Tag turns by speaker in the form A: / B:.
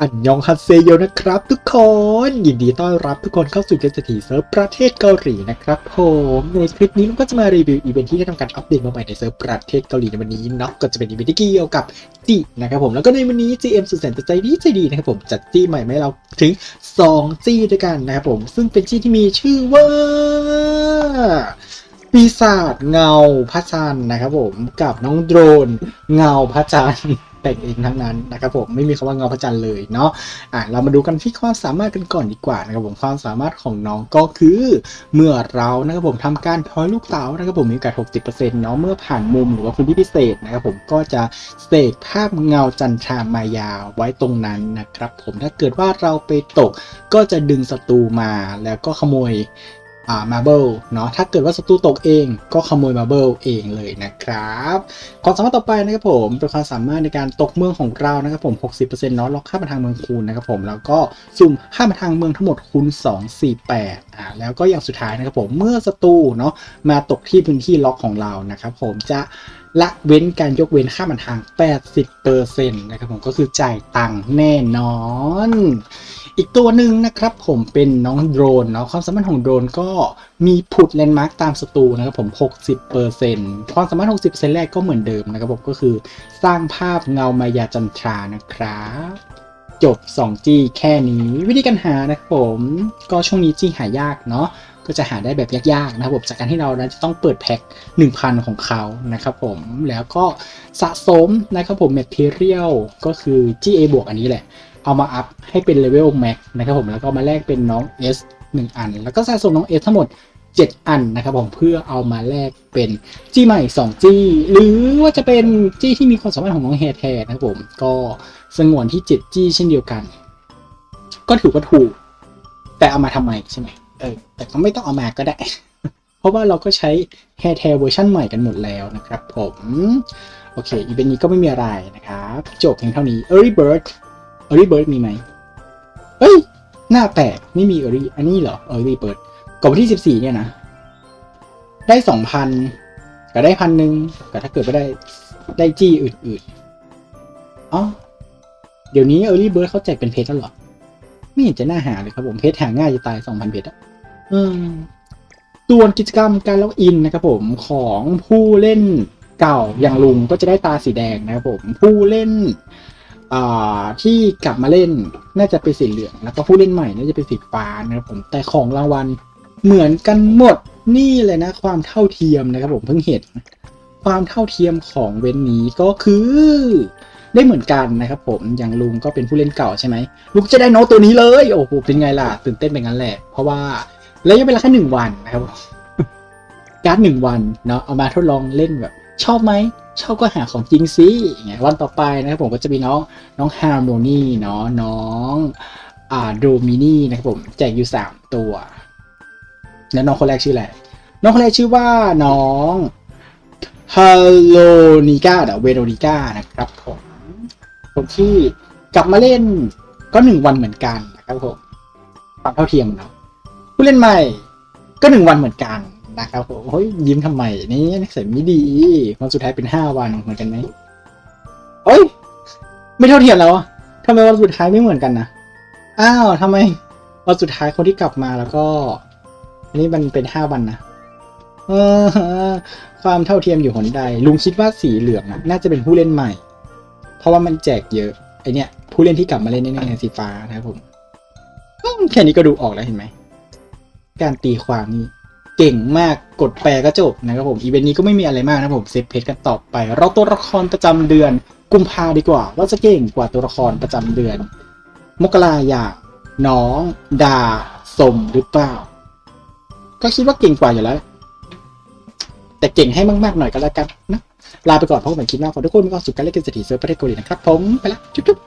A: อันยองฮัตเซโยนะครับทุกคนยินดีต้อนรับทุกคนเข้าสู่เกมสถีเซิร์ฟประเทศเกาหลีนะครับผมในคลิปนี้เราก็จะมารีวิวอีเวนท์ที่ได้ทำการอัปเดตมาใหม่ในเซิร์ฟประเทศเกาหลีในวันนี้เนาะก็จะเป็นอีเวนท์ที่เกี่ยวกับจีนะครับผมแล้วก็ในวันนี้ GM สุดแสนจะใจดีใจดีนะครับผมจัดจี้ใหม่ให้เราถึง2จี้ด้วยกันนะครับผมซึ่งเป็นจี้ที่มีชื่อว่าปีศาจเงาพระจันทร์นะครับผมกับน้องโดรนเงาพระจันทร์ แต่งเองทั้งนั้นนะครับผมไม่มีคำว่าเงาพระจันทร์เลยเนาะอะเรามาดูกันที่ความสามารถกันก่อนดีกว่านะครับผมความสามารถของน้องก็คือ เมื่อเรานะครับผมทำการพลอยลูกเต๋านะครับผมมีโอกาส60%เนาะเมื่อผ่านมุมหรือว่าพื้นที่พิเศษนะครับผมก็จะเสกภาพเงาจันทรามายาวไว้ตรงนั้นนะครับผมถ้าเกิดว่าเราไปตกก็จะดึงศัตรูมาแล้วก็ขโมย อ่ามาเบิลเนาะถ้าเกิดว่าศัตรูตกเองก็ขโมยมาเบิลเองเลยนะครับความสามารถต่อไปนะครับผมเป็นความสามารถในการตกเมืองของเรานะครับผม 60%เนาะล็อกค่ามาทางเมืองคูณนะครับผมแล้วก็สุ่มค่ามาทางเมืองทั้งหมดคูณ2 4 8อ่าแล้วก็อย่างสุดท้ายนะครับผมเมื่อศัตรูเนาะมาตกที่พื้นที่ล็อกของเรานะครับผมจะละเว้นการยกเว้นค่ามันทาง 80%นะครับผมก็คือจ่ายตังค์แน่นอน อีกตัวหนึ่งนะครับผมเป็นน้องโดรนเนาะความสามารถของโดรนก็มีผุดแลนด์มาร์กตามศัตรูนะครับผม 60%ความสามารถ 60%แรกก็เหมือนเดิมนะครับผมก็คือสร้างภาพเงามายาจันทรานะครับจบ 2G แค่นี้ วิธีการหานะครับผมก็ช่วงนี้จี้หายากเนาะก็จะหาได้แบบยากๆนะครับผมจากการที่เรานั้นจะต้องเปิดแพ็ค 1,000 ของเขานะครับผมแล้วก็สะสมนะครับผม Material ก็คือ GA บวกอันนี้แหละเอามาอัพให้เป็นเลเวลแม็กนะครับผมแล้วก็มาแลกเป็นน้อง S 1 อัน แล้วก็สะสมน้อง S ทั้งหมด 7 อันนะครับผมเพื่อเอามาแลกเป็นจี้ใหม่ 2 จี้ หรือว่าจะเป็นจี้ที่มีความสามารถของน้องแฮร์แทนนะครับผมก็สงวนที่ 7 จี้เช่นเดียวกัน ก็ถือว่าถูก แต่เอามาทำไมใช่ไหมเออแต่ก็ไม่ต้องเอามาก็ได้ เพราะว่าเราก็ใช้แฮร์แทเวอร์ชันใหม่กันหมดแล้วนะครับผม โอเคอีเวนต์นี้ก็ไม่มีอะไรนะครับ จบเพียงเท่านี้ Early Bird Early Bird มีไหมเฮ้ย หน้าแปลกไม่มี Early อันนี้เหรอ Early Bird ก่อนวันที่14เนี่ยนะ ได้2,000ก็ได้พันหนึ่งก็ถ้าเกิดไม่ได้ได้จี้อื่นๆอ๋อเดี๋ยวนี้ Early Bird เขาแจกเป็นเพชรแล้วเหรอ ไม่เห็นจะน่าหาเลยครับผมเพชรหาง่ายจะตาย2,000เพชรอะอืมส่วนกิจกรรมการล็อกอินนะครับผมของผู้เล่นเก่าอย่างลุงก็จะได้ตาสีแดงนะครับผมผู้เล่น ที่กลับมาเล่นน่าจะเป็นสีเหลือง แล้วก็ผู้เล่นใหม่น่าจะเป็นสีฟ้านะครับผมแต่ของรางวัลเหมือนกันหมดนี่เลยนะความเท่าเทียมนะครับผมเพิ่งเห็น ความเท่าเทียมของเว้นนี้ก็คือได้เหมือนกันนะครับผมอย่างลุงก็เป็นผู้เล่นเก่าใช่ไหมลุงจะได้โน้ตตัวนี้เลยโอ้โหเป็นไงล่ะตื่นเต้นเป็นงั้นแหละ เพราะว่าระยะเวลาแค่หนึ่งวันนะครับการ์ดหนึ่งวันเนาะเอามาทดลองเล่นแบบ ชอบไหม ชอบก็หาของจริงสิอย่างเงี้ยวันต่อไปนะครับผมก็จะมีน้องน้องฮาร์โมนีเนาะน้องอ่าโดมินีนะครับผมแจกอยู่สามตัว แล้วน้องคนแรกชื่ออะไร น้องคนแรกชื่อว่าน้องฮาโลนิก้าเดเวโรนิก้านะครับผมคนที่กลับมาเล่นก็หนึ่งวันเหมือนกันนะครับผมความเท่าเทียมเนาะผู้เล่นใหม่ก็หนึ่งวันเหมือนกัน นะครับผมเฮ้ยยิ้มทำไมนี่นิสัยไม่ดีวันสุดท้ายเป็นห้าวันเหมือนกันไหมเอ้ย ไม่เท่าเทียมแล้วอะทำไมวันสุดท้ายไม่เหมือนกันนะอ้าวทำไมวันสุดท้ายคนที่กลับมาแล้วก็ อันนี้มันเป็นห้าวันนะเออความเท่าเทียมอยู่หนใด ลุงคิดว่าสีเหลืองอะน่าจะเป็นผู้เล่นใหม่ เพราะว่ามันแจกเยอะไอเนี้ยผู้เล่นที่กลับมาเล่นนี่ๆสีฟ้านะครับผมแค่นี้ก็ดูออกแล้วเห็นไหมการตีความนี่ เก่งมากกดแปลก็จบนะครับผมอีเวนต์นี้ก็ไม่มีอะไรมากนะครับผมเซฟเพจกันต่อไป เราตัวละครประจำเดือนกุมภาดีกว่า ว่าจะเก่งกว่าตัวละครประจำเดือน มกราอย่างน้องดาสมหรือเปล่า ก็คิดว่าเก่งกว่าอยู่แล้ว แต่เก่งให้มากๆหน่อยก็แล้วกันนะลาไปก่อนพบกันใหม่คลิปหน้าขอทุกคนมีความสุขกันเล่นเกมเศรษฐีเซิร์ฟประเทศเกาหลีนะครับผมไปละจุ๊บ